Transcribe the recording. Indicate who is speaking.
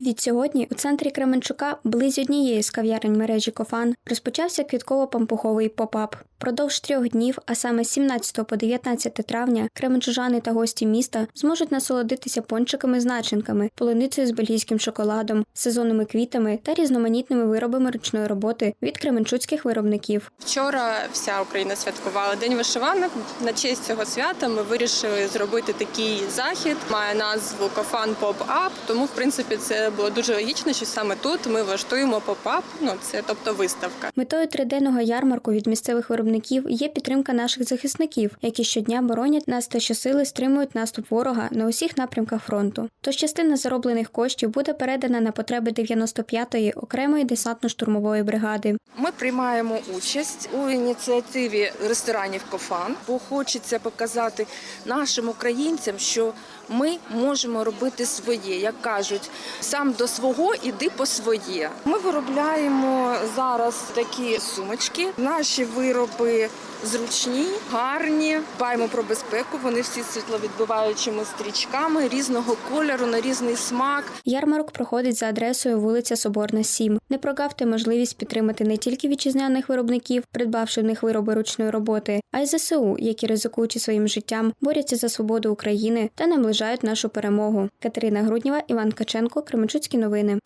Speaker 1: Відсьогодні у центрі Кременчука, близь однієї з кав'ярень мережі Кофан, розпочався квітково-пампуховий поп-ап. Продовж трьох днів, а саме з 17 по 19 травня, кременчужани та гості міста зможуть насолодитися пончиками з начинками, полуницею з бельгійським шоколадом, сезонними квітами та різноманітними виробами ручної роботи від кременчуцьких виробників.
Speaker 2: Вчора вся Україна святкувала День вишиванок. На честь цього свята ми вирішили зробити такий захід. Має назву Кофан Поп-Ап. Тому, в принципі, це було дуже логічно, що саме тут ми влаштуємо поп-ап. Ну це тобто виставка.
Speaker 1: Метою триденного ярмарку від місцевих виробників є підтримка наших захисників, які щодня боронять нас та щосили стримують наступ ворога на усіх напрямках фронту. Тож частина зароблених коштів буде передана на потреби 95-ї окремої десантно-штурмової бригади.
Speaker 3: Ми приймаємо участь у ініціативі ресторанів Кофан, бо хочеться показати нашим українцям, що ми можемо робити своє. Як кажуть, сам до свого іди по своє. Ми виробляємо зараз такі сумочки. Наші вироби зручні, гарні. Дбаємо про безпеку. Вони всі світловідбиваючими стрічками різного кольору на різний смак.
Speaker 1: Ярмарок проходить за адресою вулиця Соборна, 7. Не прогавте можливість підтримати не тільки вітчизняних виробників, придбавши в них вироби ручної роботи, а й ЗСУ, які ризикуючи своїм життям, борються за свободу України та наближають нашу перемогу. Катерина Грудніва, Іван Каченко, Кременчуцькі новини.